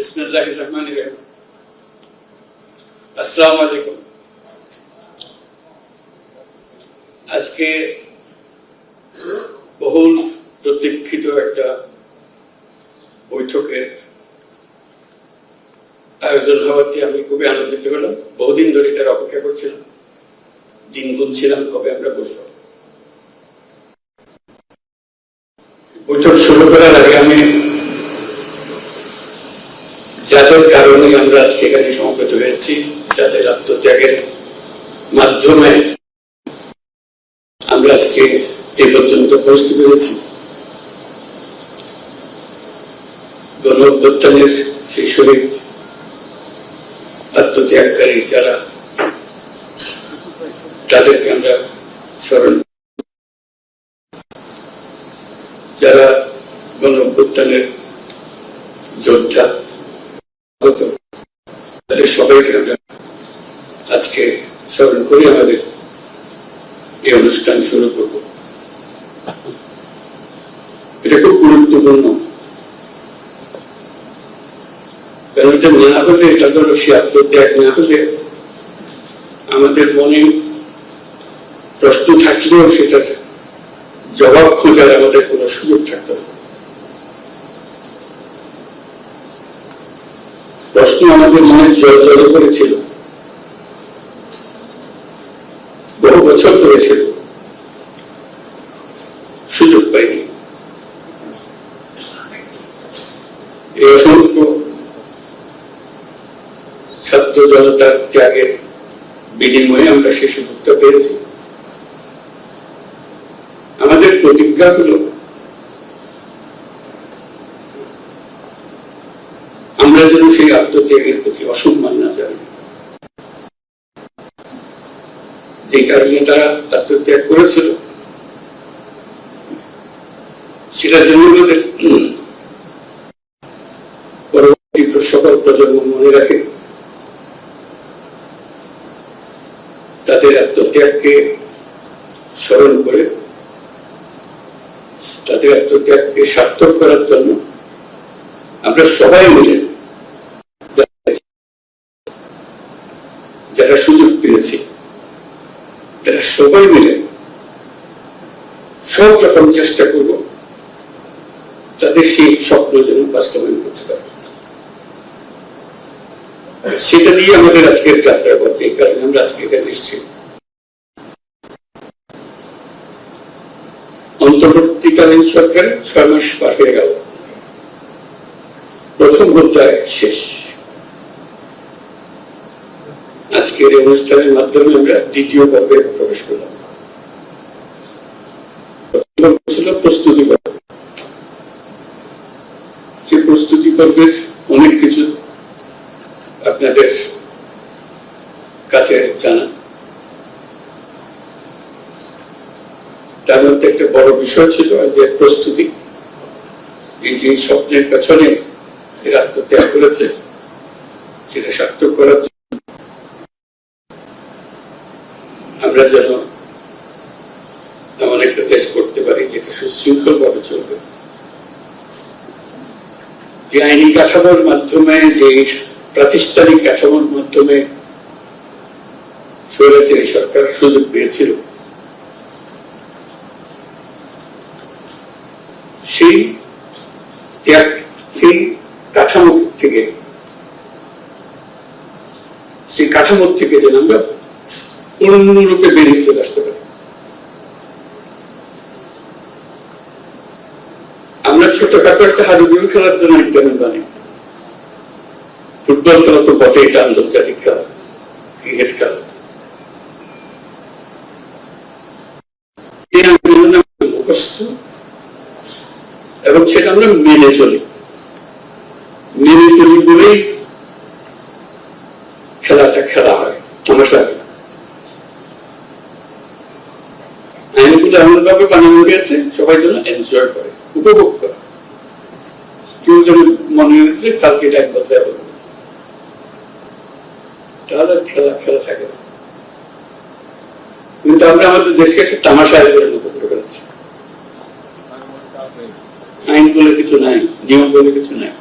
বিসমিল্লাহ রহমান রহিম। আলাইকুম। আজকে বহুল প্রতীক্ষিত একটা বৈঠকের আয়োজন হওয়াতে আমি খুবই আনন্দিত হলাম। বহুদিন ধরে তার অপেক্ষা করছিলাম। দিন গুনছিলাম, কবে আমরা বসবো। বৈঠক শুরু করার আগে আমি যাদের কারণে আমরা আজকে এখানে সমবেত হয়েছি যাদের আত্মত্যাগের মাধ্যমে আমরা আজকে এ পর্যন্ত পৌঁছতে পেরেছি। গণ অভ্যুত্থানের সেই শহীদ আত্মত্যাগকারী যারা, তাদেরকে আমরা স্মরণ যারা গণ অভ্যুত্থানের যোদ্ধা তাদের সবাইকে আমরা আজকে স্মরণ করি, আমাদের এই অনুষ্ঠান শুরু করব। এটা খুব গুরুত্বপূর্ণ। না এটা ধরো সে আত্মত্যাগ না হলে আমাদের মনে প্রশ্ন থাকলেও সেটার জবাব খোঁজার আমাদের কোনো সুযোগ থাকতো না। প্রশ্ন আমাদের মনে জলে করেছিল। বহু বছর ধরে ছিল। সুযোগ পাইনি। ছাত্র জনতার ত্যাগের বিনিময়ে আমরা সে সুযোগটা পেয়েছি। আমাদের প্রতিজ্ঞা হলো আমরা যেন সেই আত্মত্যাগের প্রতি অসম্মান না জানি যে কারণে তারা আত্মত্যাগ করেছিল। সেটা জন্য আমাদের পরবর্তী সকল প্রজন্ম মনে রাখে। তাদের আত্মত্যাগকে স্মরণ করে, তাদের আত্মত্যাগকে সার্থক করার জন্য আমরা সবাই মিলে যারা সুযোগ পেয়েছি। তারা সবাই মিলে সব রকম চেষ্টা করব তাদের সেই স্বপ্ন যেন বাস্তবায়ন করতে পারে। সেটা দিয়ে আমাদের আজকের যাত্রা করতে, কারণে আমরা আজকে এখানে এসেছি। অন্তর্বর্তীকালীন সরকার ছয় মাস পার হয়ে গেল। প্রথম অধ্যায় শেষ আজকের এই অনুষ্ঠানের মাধ্যমে আমরা দ্বিতীয় পর্বে প্রবেশ করলাম। ছিল প্রস্তুতি পর্ব। সেই প্রস্তুতি পর্বের অনেক কিছু আপনাদের কাছে জানা। তার মধ্যে একটা বড় বিষয় ছিল যে প্রস্তুতি, এই যে স্বপ্নের পেছনে এর আত্মত্যাগ করেছে, সেটা সার্থক করার জন্য আমরা যেন এমন একটা দেশ করতে পারি যেটা সুশৃঙ্খল ভাবে চলবে। যে আইনি কাঠামোর মাধ্যমে, যে প্রাতিষ্ঠানিক কাঠামোর মাধ্যমে স্বৈরাচারী সরকার সুযোগ পেয়েছিল। সেই সেই কাঠামো থেকে, সেই কাঠামোর থেকে যেন আমরা পূর্ণরূপে বেরিয়ে চলে আসতে পারে। আমরা ছোটখাটো একটা হাডুডুল খেলার জন্য ইন্টারনেট বানি ফুটবল খেলা তো বটেই, এটা আন্তর্জাতিক খেলা, ক্রিকেট খেলা। এবং সেটা আমরা মেনে চলি মেনে চলি বলেই খেলাটা খেলা হয় তামাশা হয় না। ভাবে বানানো হয়েছে সবাই যেন এনজয় করে, উপভোগ করে। কেউ যেন মনে হচ্ছে কালকে এটা একবার দেওয়া হবে। তাহলে খেলা খেলা থাকে কিন্তু আমরা আমাদের দেশকে একটা তামাশায় পরিণত করে ফেলেছি। আইন বলে কিছু নাই, নিয়ম বলে কিছু নাই।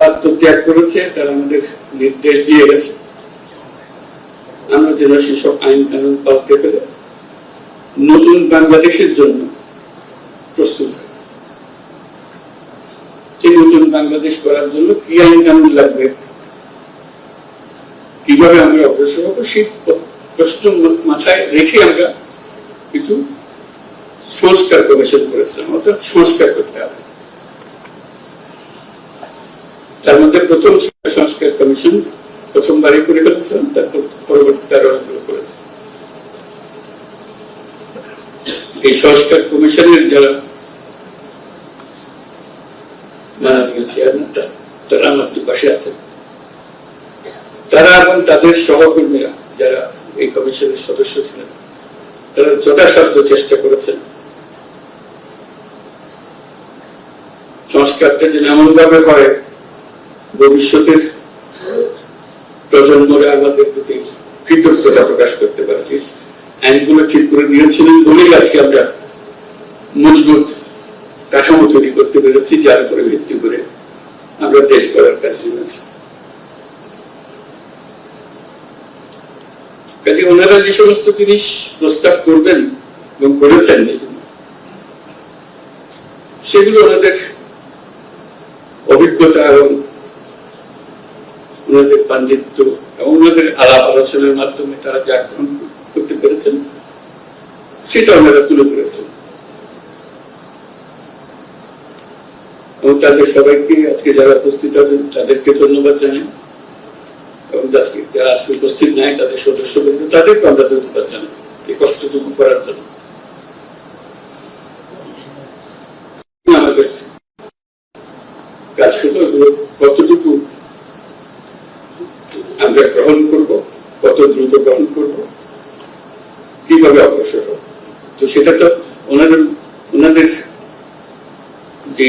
আত্মত্যাগ করেছে, তারা আমাদের নির্দেশ দিয়ে গেছে। আমরা যেন সেসব আইন কানুন পাল্টে ফেলে নতুন বাংলাদেশের জন্য প্রস্তুত সেই নতুন বাংলাদেশ করার জন্য কি আইন কানুন লাগবে? কীভাবে আমরা অগ্রসর হব? সেই প্রশ্ন মাথায় রেখে আমরা কিছু সংস্কার কমিশন করেছিলাম, অর্থাৎ সংস্কার করতে হবে। তার মধ্যে প্রথম সংস্কার কমিশন প্রথমবারই করে ফেলেছিলাম, তারপর পরবর্তী আরও অনেকগুলো করেছে। এই সংস্কার কমিশনের যারা তারা তারা তাদের সহকর্মীরা যারা এই সদস্য ছিলেন, তারা চেষ্টা করেছেন। সংস্কারটা যেন এমন ভাবে হয়, ভবিষ্যতের প্রজন্মরা আমাদের প্রতি কৃতজ্ঞতা প্রকাশ করতে পারে যে আইনগুলো ঠিক করে দিয়েছিলেন বলেই আজকে আমরা মজবুত কাঠামো তৈরি করতে পেরেছি, যার উপরে ভিত্তি করে আমরা দেশ করার কাছে নেমেছি কাজে ওনারা যে সমস্ত জিনিস প্রস্তাব করবেন এবং করেছেন, সেগুলো ওনাদের অভিজ্ঞতা এবং ওনাদের পাণ্ডিত্য এবং ওনাদের আলাপ আলোচনার মাধ্যমে তারা যা গ্রহণ করতে পেরেছেন, সেটা ওনারা তুলে ধরেছেন। এবং তাদের সবাইকে আজকে যারা উপস্থিত আছেন, তাদেরকে ধন্যবাদ জানাই। এবং আজকে যারা আজকে উপস্থিত নাই, তাদের সদস্য বৃন্দ তাদেরকে আমরা ধন্যবাদ জানাই। এই কষ্টটুকু করার জন্য। কাজ হলো কতটুকু গ্রহণ করব, কত দ্রুত গ্রহণ করব, কীভাবে অগ্রসর হব? তো সেটা তো ওনাদের ওনাদের যে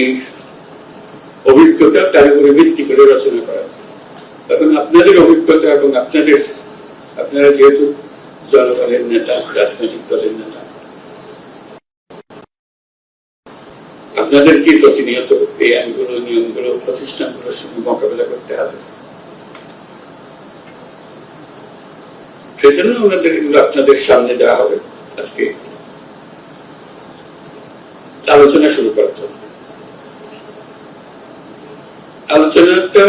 অভিজ্ঞতা, তার উপরে ভিত্তি করে রচনা করা। এখন আপনাদের অভিজ্ঞতা এবং আপনাদের, আপনারা যেহেতু জনগণের নেতা, রাজনৈতিক দলের নেতা, আপনাদের কি প্রতিনিয়ত এই আইনগুলো, নিয়মগুলো, প্রতিষ্ঠানগুলোর সঙ্গে মোকাবেলা করতে হবে? সেজন্য ওনাদের এগুলো আপনাদের সামনে দেওয়া হবে আজকে। আলোচনা শুরু করতে আলোচনাটা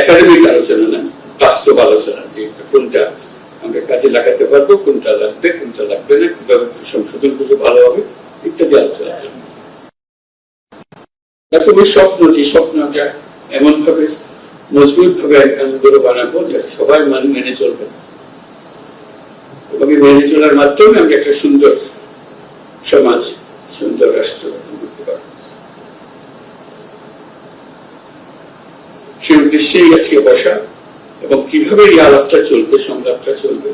একাডেমিক আলোচনা না, বাস্তব আলোচনা যে কোনটা আমরা কাজে লাগাতে পারব, কোনটা লাগবে কোনটা লাগবে না, কীভাবে সংশোধন করলে ভালো হবে, ইত্যাদি আলোচনা। তুমি স্বপ্ন, যে স্বপ্ন আমরা এমন ভাবে মজবুত ভাবে আইনগুলো বানাবো যে সবাই মানে মেনে চলবে। এবং মেনে চলার মাধ্যমে আমরা একটা সুন্দর সমাজ, সুন্দর রাষ্ট্র পারব। সেই উদ্দেশ্যেই আজকে বসা এবং কীভাবে এই আলাপটা চলবে, সংলাপটা চলবে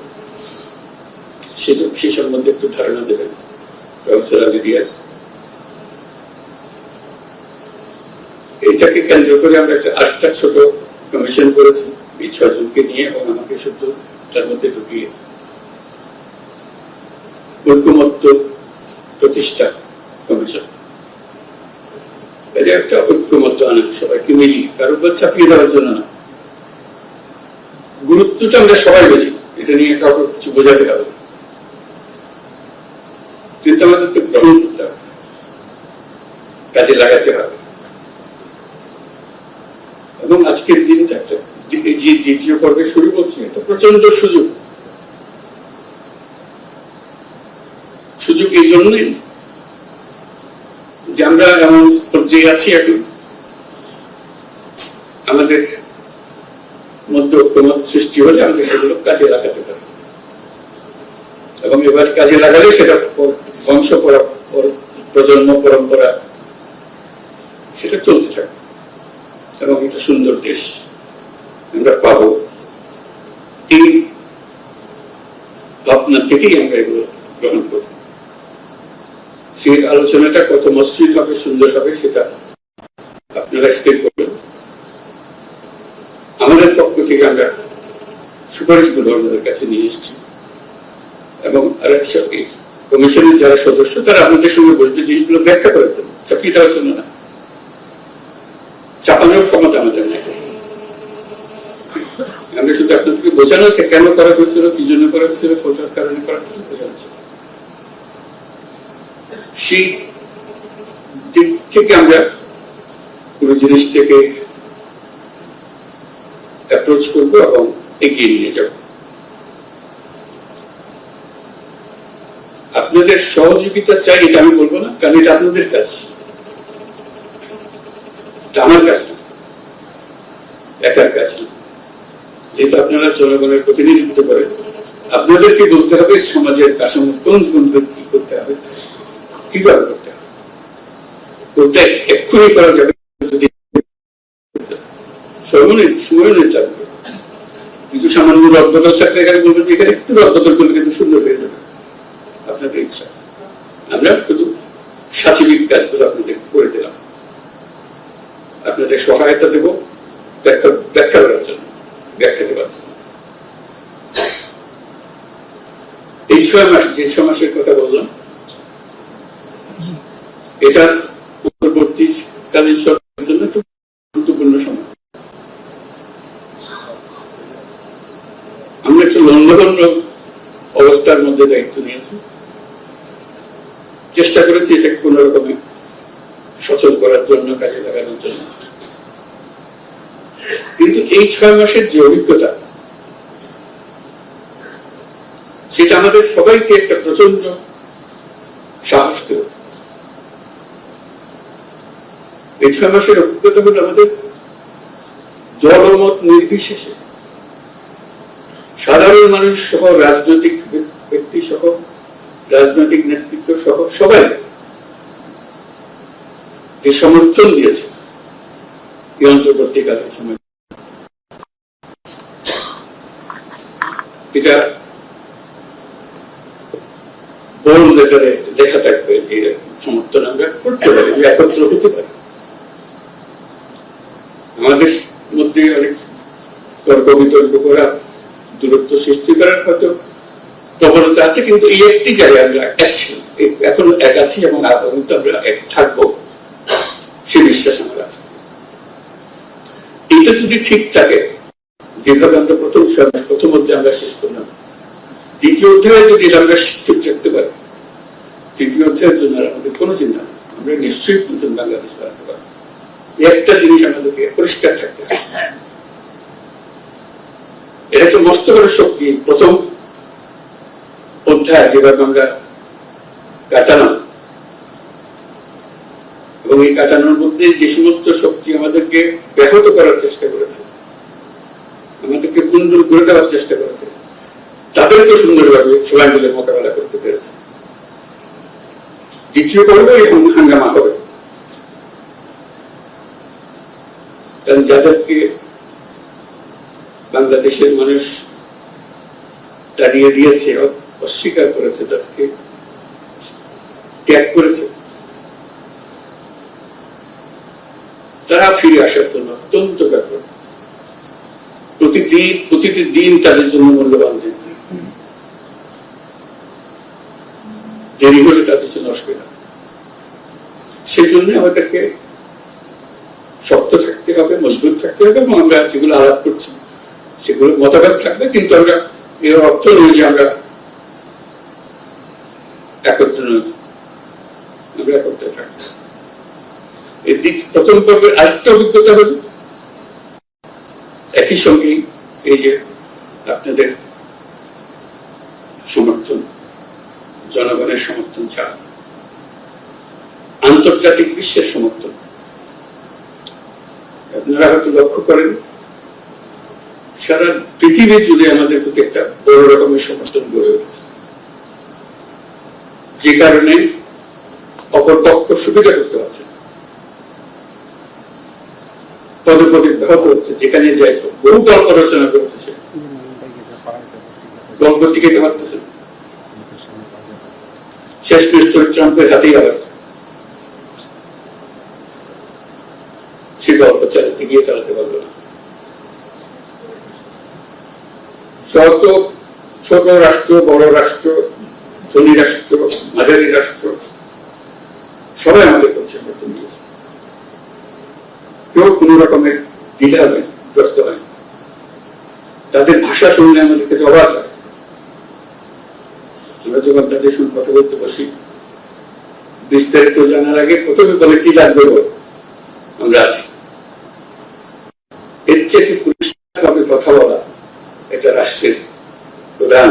সেটা সে সম্বন্ধে একটু ধারণা দেবেন রিয়াজ এটাকে কেন্দ্র করে আমরা একটা আরেকটা ছোট কমিশন করেছি। এই ছজনকে নিয়ে এবং আমাকে শুধু তার মধ্যে ঢুকিয়ে ঐক্যমত্য প্রতিষ্ঠা কমিশন এটা একটা ঐক্যমত্য আনা সবাইকে মিলিয়ে, কারও উপর ছাপিয়ে দেওয়ার জন্য না। গুরুত্বটা আমরা সবাই বুঝি, এটা নিয়ে কাউকে কিছু বোঝাতে হবে না। কিন্তু আমাদেরকে গ্রহণ করতে হবে। কাজে লাগাতে হবে এবং আজকের দিনটা একটা এই যে দ্বিতীয় পর্বে শুরু করছি। এটা প্রচণ্ড সুযোগ। সুযোগ এই জন্যই যে আমরা এমন পর্যায়ে আছি এখন আমাদের মধ্যে ঐক্যমত সৃষ্টি হলে আমরা সেগুলো কাজে লাগাতে পারি। এবং এবার কাজে লাগালে সেটা বংশ পরা- পর- প্রজন্ম পরম্পরা, সেটা চলতে থাকে এবং একটা সুন্দর দেশ আমরা পাবো এই ভাবনা থেকেই আমরা এগুলো গ্রহণ করব সেই আলোচনাটা কত মসৃণ হবে, সুন্দর হবে, সেটা আপনারা স্থির করবেন। আমাদের পক্ষ থেকে আমরা সুপারিশগুলো আপনাদের কাছে নিয়ে এসেছি। এবং কমিশনের যারা সদস্য, তারা আপনাদের সঙ্গে বসবে, জিনিসগুলো ব্যাখ্যা করেছেন। দেওয়ার জন্য না। বোঝানো হচ্ছে কেন করা হয়েছিল, কি জন্য করা হয়েছিল কোথার কারণে করা হয়েছিল বোঝানো হচ্ছে। সেই দিক থেকে আমরা পুরো জিনিসটাকে অ্যাপ্রোচ করব এবং এগিয়ে নিয়ে যাব। আপনাদের সহযোগিতা চাই, এটা আমি বলব না, কারণ এটা আপনাদের কাজ। আমার কাজ না। একার কাজ। আপনারা জনগণের প্রতিনিধিত্ব করেন আপনাদেরকে বলতে হবে, সমাজের কাঠামো কোন কোন কি করতে হবে, কীভাবে করতে হবে। ওটা এক্ষুনি করা যাবে যদি। সময় সময় নিতে লাগবে কিছু সামান্য রদবদল থাকলে এখানে বলবেন এখানে একটু রদবদল করলে কিন্তু সুন্দর হয়ে যাবে। আপনাদের ইচ্ছা। আমরা শুধু সাচিবিক কাজগুলো আপনাদের করে দিলাম। আপনাদের সহায়তা দেব ব্যাখ্যা ব্যাখ্যা করার জন্য ব্যাখ্যা দেওয়ার জন্য এই ছয় মাস, যে ছয় মাসের কথা বললাম এটা পূর্ববর্তীকালীন সরকারের জন্য খুব গুরুত্বপূর্ণ সময়। আমরা একটু লন্ডভন্ড অবস্থার মধ্যে দায়িত্ব নিয়েছি। চেষ্টা করেছি এটাকে কোন রকমে সচল করার জন্য, কাজে লাগানোর জন্য। কিন্তু এই ছয় মাসের যে অভিজ্ঞতা সেটা আমাদের সবাইকে একটা প্রচণ্ড সাহস দেবে। এই ছয় মাসের অভিজ্ঞতা হলো আমাদের দলমত নির্বিশেষে। সাধারণ মানুষ সহ, রাজনৈতিক ব্যক্তি সহ, রাজনৈতিক নেতৃত্ব সহ সবাই যে সমর্থন দিয়েছে এই অন্তর্বর্তীকালীন সময়। এটা বড় লেটারে লেখা থাকবে যে সমর্থন আমরা করতে পারি একত্র হতে পারি আমাদের মধ্যে অনেক তর্ক বিতর্ক করা, দূরত্ব সৃষ্টি করার হয়তো প্রবণতা আছে, কিন্তু এই একটি জায়গায় আমরা এক ছিল। এই- এখন এক আছি এবং আগামীতে আমরা এক থাকব, সে বিশ্বাস আমার আছে এটা যদি ঠিক থাকে, যেভাবে আমরা প্রথম প্রথম অধ্যায়ে আমরা শেষ করলাম, দ্বিতীয় অধ্যায়ে যদি আমরা ঠিক রাখতে পারি তৃতীয় অধ্যায়ের জন্য আমাদের কোনো চিন্তা আমরা নিশ্চয়ই নতুন বাংলাদেশ বানাতে পারব একটা জিনিস আমাদেরকে পরিষ্কার থাকতে হবে। এটা একটা মস্ত বড় শক্তি। প্রথম অধ্যায় যেভাবে আমরা কাটালাম, এবং এই কাটানোর মধ্যে যে সমস্ত শক্তি আমাদেরকে ব্যাহত করার চেষ্টা করেছে, আমাদেরকে কুন্দুল করে দেওয়ার চেষ্টা করেছে তাদেরকে সুন্দরভাবে সবাই মিলে মোকাবেলা করতে পেরেছে। দ্বিতীয় পর্ব এবং হাঙ্গামা হবে। কারণ যাদেরকে বাংলাদেশের মানুষ তাড়িয়ে দিয়েছে, অস্বীকার করেছে, তাদেরকে ত্যাগ করেছে, তারা ফিরে আসার জন্য অত্যন্ত ব্যাপক প্রতিদিন প্রতিটি দিন তাদের জন্য মূল্যবান দিন। দেরি হলে তাদের জন্য অসুবিধা। সেই জন্য আমাদেরকে শক্ত থাকতে হবে, মজবুত থাকতে হবে এবং আমরা যেগুলো আলাপ করছি, সেগুলো মতভেদ থাকবে, কিন্তু আমরা এর অর্থ নয় যে আমরা একত্র নই, আমরা একত্রে থাকব। এই দিক, প্রথম পর্বের আরেকটা অভিজ্ঞতা হল, একই সঙ্গে এই যে আপনাদের সমর্থন, জনগণের সমর্থন ছাড়া আন্তর্জাতিক বিশ্বের সমর্থন আপনারা হয়তো লক্ষ্য করেন, সারা পৃথিবী জুড়ে আমাদের প্রতি একটা বড় রকমের সমর্থন গড়ে উঠেছে যে কারণে অপর পক্ষ সুবিধা করতে পারছে। পদে পদে ব্যাহত হচ্ছে যেখানে যাই বহু গল্প রচনা করেছে সে গল্প টিকে পারতেছে। শেষ ক্রিস্টোর ট্রাম্পের হাতেই আবার চালাতে গিয়ে চালাতে পারল না। ছোট রাষ্ট্র, বড় রাষ্ট্র, ধনী রাষ্ট্র, মাঝারি রাষ্ট্র, সবাই আমাদের পক্ষে সমর্থন দিয়েছে। কেউ কোন রকমের দ্বিধা গ্রস্ত হয় তাদের ভাষা শুনলে আমাদের কাছে অবাক হয়। আমরা যখন তাদের সঙ্গে কথা বলতে বসি, বিস্তারিত জানার আগে প্রথমে বলে কি লাগবে? আমরা আছি এর চেয়ে পরিষ্কারভাবে কথা বলা এটা রাষ্ট্রের প্রধান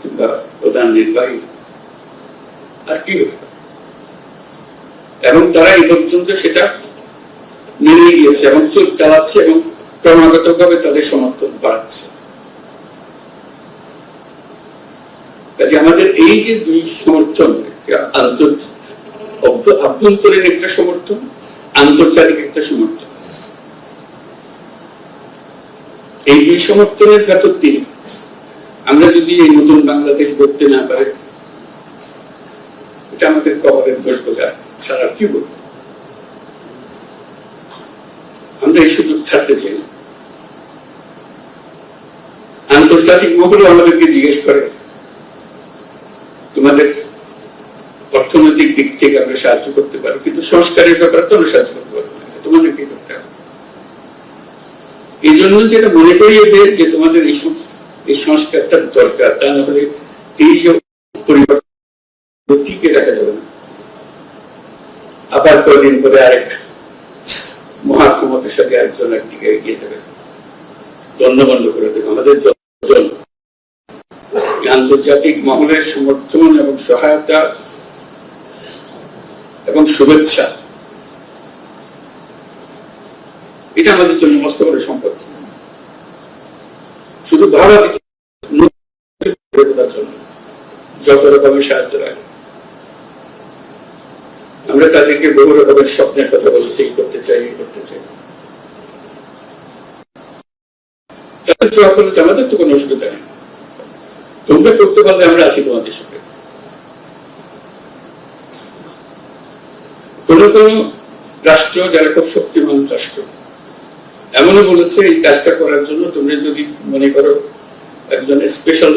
কিংবা প্রধান নির্বাহী আর কি হবে এবং তারা এই পর্যন্ত সেটা মেনে গিয়েছে এবং চোখ চালাচ্ছে এবং ক্রমাগত ভাবে তাদের সমর্থন বাড়াচ্ছে। কাজে আমাদের এই যে দুই সমর্থন আভ্যন্তরীণ একটা সমর্থন, আন্তর্জাতিক একটা সমর্থন। এই দুই সমর্থনের ভেতর দিয়ে আমরা যদি এই নতুন বাংলাদেশ করতে না পারে এটা আমাদের কবরের দোষ বোঝা ছাড়া কি বলব? আমরা এই সুযোগ ছাড়তে চাই। আন্তর্জাতিক মহলে আমাদেরকে জিজ্ঞেস করে, তোমাদের অর্থনৈতিক দিক থেকে আমরা সাহায্য করতে পারি, কিন্তু সংস্কারের ব্যাপারে তো আমরা সাহায্য করতে পারব না। তোমাদের কি করতে হবে? এই জন্য যেটা মনে করিয়ে দেয় যে তোমাদের এই সংস্কারটা দরকার, তা না হলে এই যে পরিবর্তন টিকে রাখা যাবে না আবার কয়েকদিন পরে আরেক মহাক্ষমতার সাথে একজন একদিকে এগিয়ে যাবে। দ্বন্দ্ব করে দেবে। আমাদের আন্তর্জাতিক মহলের সমর্থন এবং সহায়তা এবং শুভেচ্ছা। এটা আমাদের জন্য মস্ত বড় সম্পদ। শুধু ভারত যত রকমের সাহায্য লাগে। আমরা তাদেরকে বহু রকমের স্বপ্নের কথা এই করতে চাই করতে চাই। তাদের জবাব হলো আমাদের তো কোনো অসুবিধা নেই। তোমরা করতে পারলে আমরা আছি তোমাদের সাথে। কোন কোন রাষ্ট্র যারা খুব শক্তিমান রাষ্ট্র, এমনও বলেছে, এই কাজটা করার জন্য তোমরা যদি মনে করো একজন স্পেশাল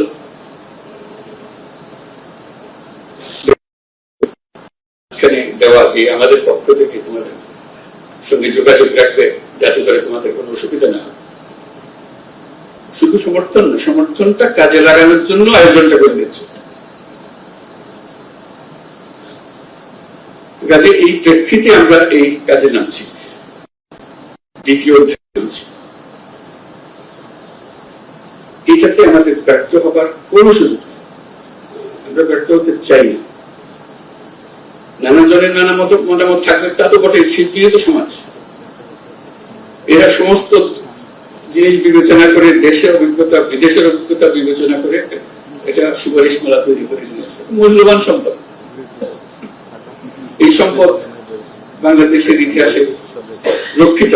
এখানে দেওয়া যে আমাদের পক্ষ থেকে তোমাদের সঙ্গে যোগাযোগ রাখবে, যাতে করে তোমাদের কোনো অসুবিধা না শুধু সমর্থন না, সমর্থনটা কাজে লাগানোর জন্য আয়োজনটা করে দিচ্ছে। কাজে এই প্রেক্ষিতে আমরা এই কাজে নামছি। দ্বিতীয় অধ্যায়ে এটাতে আমাদের ব্যর্থ হবার কোন সুযোগ আমরা ব্যর্থ হতে চাই না। জনের নানা মত মতামত থাকবে, তা তো বটে শিল্পীয় তো সমাজ। এরা সমস্ত জিনিস বিবেচনা করে দেশের অভিজ্ঞতা, বিদেশের অভিজ্ঞতা বিবেচনা করে এটা সুপারিশ মালা তৈরি করে নিয়েছে মূল্যবান সম্পদ। এই সম্পদ বাংলাদেশের ইতিহাসে রক্ষিত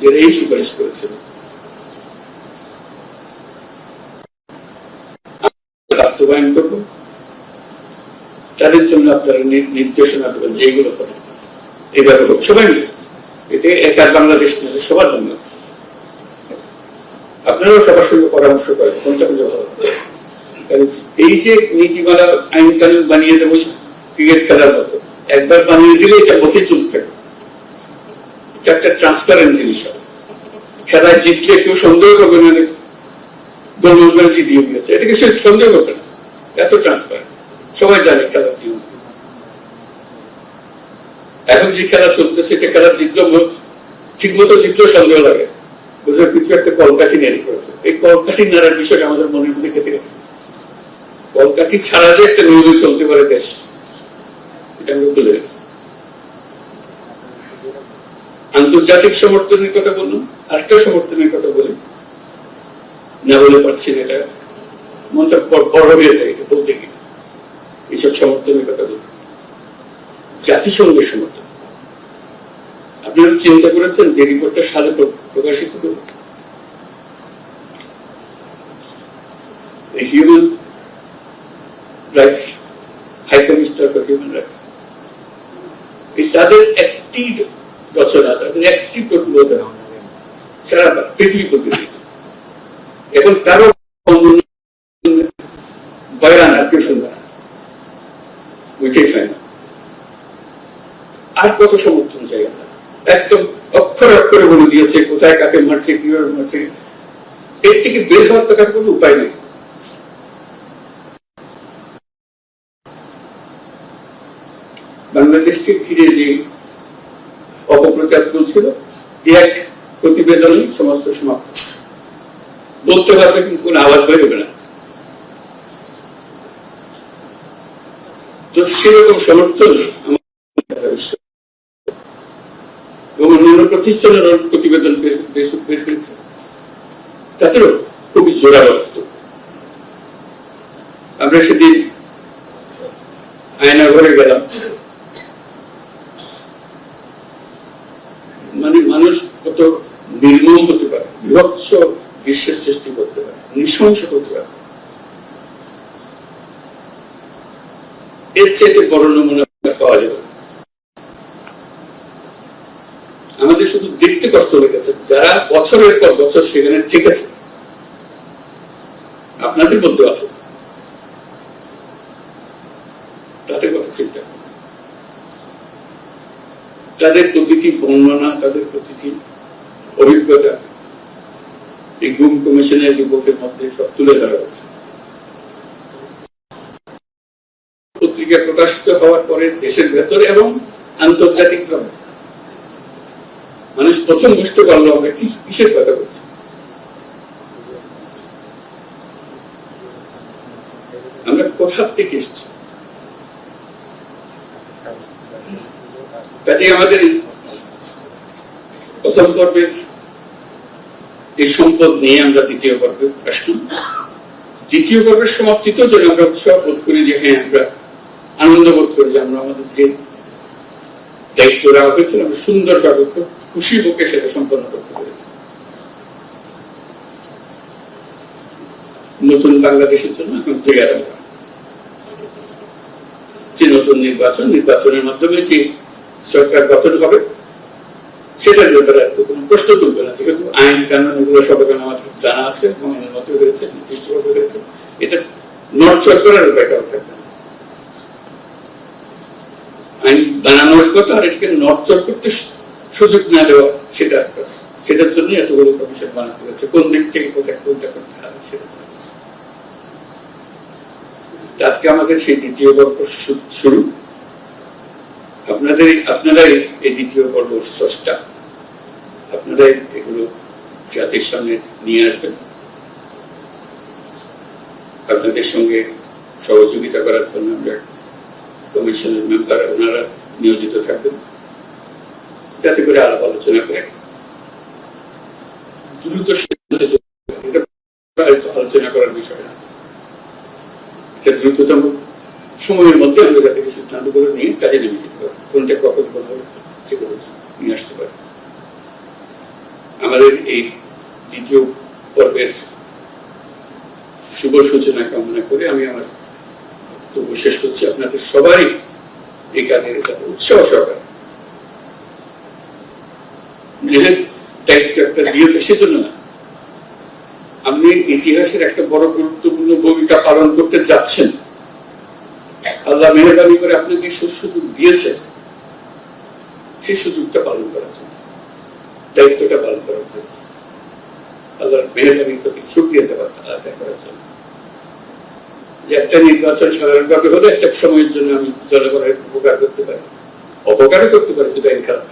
যে এই সুপারিশ করেছিল বাস্তবায়ন করব। তাদের জন্য আপনারা নির্দেশনা দেবেন যে এইগুলো করেন। এইভাবে হোক সবাই এটা একার বাংলাদেশ নয় সবার জন্য। আপনারাও সবার সঙ্গে পরামর্শ করেন, কোনটা কোনটা ভালো এই যে নীতিমালা আইন কানুন বানিয়ে দেবো ক্রিকেট খেলার মতো, একবার বানিয়ে দিলে এটা মতে চলতে এটা একটা ট্রান্সপারেন্ট জিনিস হবে। খেলায় জিতলে কেউ সন্দেহ করবে না যে দলবল জিতিয়ে দিয়েছে, এটাকে সে সন্দেহ করবে না। এত ট্রান্সপারেন্ট সবাই জানে খেলার নিয়ম এখন যে খেলা চলতেছে, এটা খেলা জিতলেও ঠিক মতো জিতলেও সন্দেহ লাগে। বুঝলে, কিছু একটা কলকাঠি নারী করেছে এই কলকাঠি নাড়ার বিষয়টা আমাদের মনের মধ্যে খেতে গেছে কলকাঠি ছাড়া যে একটা নিয়মে চলতে পারে দেশ, এটা আমরা ভুলে গেছি। আন্তর্জাতিক সমর্থনের কথা বললাম, আরেকটা সমর্থনের কথা বলি। না বলে পারছি না এটা। মনটা বড় হয়ে যায় এটা বলতে গিয়ে। এইসব সমর্থনের কথা বলি জাতিসংঘের সমর্থন। আপনারা চিন্তা করেছেন যে রিপোর্টটা সালে প্রকাশিত করবে human rights high commissioner for human rights তাদের একটি রচনা, তাদের একটি প্রতিবেদন সারা পৃথিবী প্রতিনিধি এখন কারও বয়ান আর কেউ শুনবে না। আর কত সমর্থন চাই আমরা? একদম অক্ষর অক্ষরে বলে দিয়েছে, কোথায় কাকে মারছে, কীভাবে মারছে। এর থেকে বের হওয়ার তো কারও কোনো উপায় নেই। বাংলাদেশকে ঘিরে যে অপপ্রচার চলছিল এক প্রতিবেদনই সমস্ত সমাপ্ত। বলতে পারবে কিন্তু কোনো আওয়াজ বেরোবে না। তো সেরকম সমর্থন অন্যান্য প্রতিষ্ঠানের প্রতিবেদন বের- বের তাদেরও আমরা সেদিন আয়না ঘরে গেলাম। মানে মানুষ কত নির্মম হতে পারে, বিভৎস বিশ্বের সৃষ্টি করতে পারে, নৃশংস হতে পারে। এর চেয়ে বড় নমুনা পাওয়া যাবে। আমাদের শুধু দেখতে কষ্ট হয়ে গেছে। যারা বছরের পর বছর সেখানে ঠিক আছে, আপনাদের মধ্যে আছে। তাদের কথা চিন্তা তাদের প্রতিটি বর্ণনা, তাদের প্রতিটি অভিজ্ঞতা? এই গুম কমিশনের রিপোর্টের মধ্যে সব তুলে ধরা হয়েছে। প্রকাশিত হওয়ার পরে দেশের ভেতরে এবং আন্তর্জাতিক ভাবে মানুষ প্রথম বুঝতে পারল আমরা কিসের কথা বলছি? আমরা কোথা থেকে এসেছি? কাজে আমাদের প্রথম পর্বের এই সম্পদ নিয়ে আমরা দ্বিতীয় পর্বে আসলাম। দ্বিতীয় পর্বের সমাপ্তিতেও যদি আমরা উৎসাহ বোধ করি যে হ্যাঁ আমরা আনন্দ বোধ করি যে আমরা আমাদের যে দায়িত্ব রাখা হয়েছিল আমরা সুন্দরভাবে খুব খুশি মুখে সেটা সম্পন্ন করতে পেরেছি। নতুন বাংলাদেশের জন্য এখন তৈরি যে নতুন নির্বাচন, নির্বাচনের মাধ্যমে যে সরকার গঠন হবে, সেটার ব্যাপারে কোনো প্রশ্ন তুলবে না। যেহেতু আইন কানুন এগুলো সব এখন আমাদের জানা আছে এবং মধ্যে রয়েছে নির্দিষ্টভাবে রয়েছে। এটা নড়চড় করার উপায় আইন বানানোর কথা আর এটাকে নড়চড় করতে সুযোগ না দেওয়া, সেটা একটা। সেটার জন্য এতগুলো কমিশন বানাতে হয়েছে। কোন দিক থেকে কোথায় কোনটা করতে হবে সেটা আজকে আমাদের সেই দ্বিতীয় পর্ব শুরু। আপনাদের, আপনারাই এই দ্বিতীয় পর্ব স্রষ্টা। আপনারাই এগুলো জাতির সামনে নিয়ে আসবেন। আপনাদের সঙ্গে সহযোগিতা করার জন্য আমরা কমিশনের মেম্বার ওনারা নিয়োজিত থাকবেন। যাতে করে আলাপ আলোচনা করে। দ্রুত আলোচনা করার বিষয় না। এটা দ্রুততম সময়ের মধ্যে আমরা যাতে সিদ্ধান্ত করে নিয়ে কাজে নেমে যেতে পারি। কোনটা কখন করব সেগুলো নিয়ে আসতে পারি। আমাদের এই দ্বিতীয় পর্বের শুভ সূচনা কামনা করে আমি আমার বক্তব্য শেষ করছি আপনাদের সবারই এই কাজের যাতে উৎসাহ সহকারে। নিজের দায়িত্ব একটা দিয়েছে সেজন্য না। আপনি ইতিহাসের একটা বড় গুরুত্বপূর্ণ ভূমিকা পালন করতে যাচ্ছেন। আল্লাহ মেহরবানি করে আপনাকে সুযোগ দিয়েছে। সেই সুযোগটা পালন করার জন্য, দায়িত্বটা পালন করার জন্য। আল্লাহর মেহরবানির প্রতি শুক্রিয়া দেওয়ার আদায় করার জন্য। যে একটা নির্বাচন সাধারণভাবে হলে একটা সময়ের জন্য আমি জনগণের উপকার করতে পারি, অপকারও করতে পারি যদি আইন খারাপ।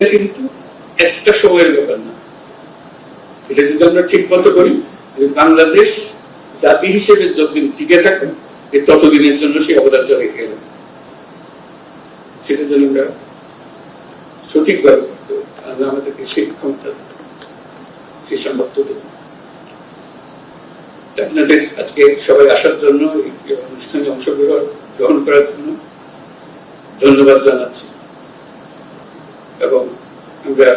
কিন্তু একটা সময়ের ব্যাপার না। এটা যদি আমরা ঠিক মতো করি বাংলাদেশ জাতি হিসেবে যতদিন টিকে থাকবে এ ততদিনের জন্য সেই অবদানটা রেখে গেল। সেটার জন্য আমরা সঠিকভাবে আমাদেরকে সেই ক্ষমতা, সেই সামর্থ্য তা আপনাদের আজকে সবাই আসার জন্য অনুষ্ঠানে অংশগ্রহণ, গ্রহণ করার জন্য ধন্যবাদ জানাচ্ছি। এবং আমরা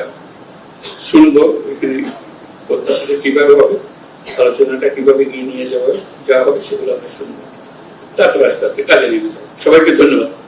শুনব এখানে প্রত্যাশাটা কীভাবে হবে, আলোচনাটা কীভাবে নিয়ে যাওয়া যাওয়া হবে সেগুলো আমরা শুনব। তারপর আস্তে আস্তে কাজে নেমে যাব। সবাইকে ধন্যবাদ।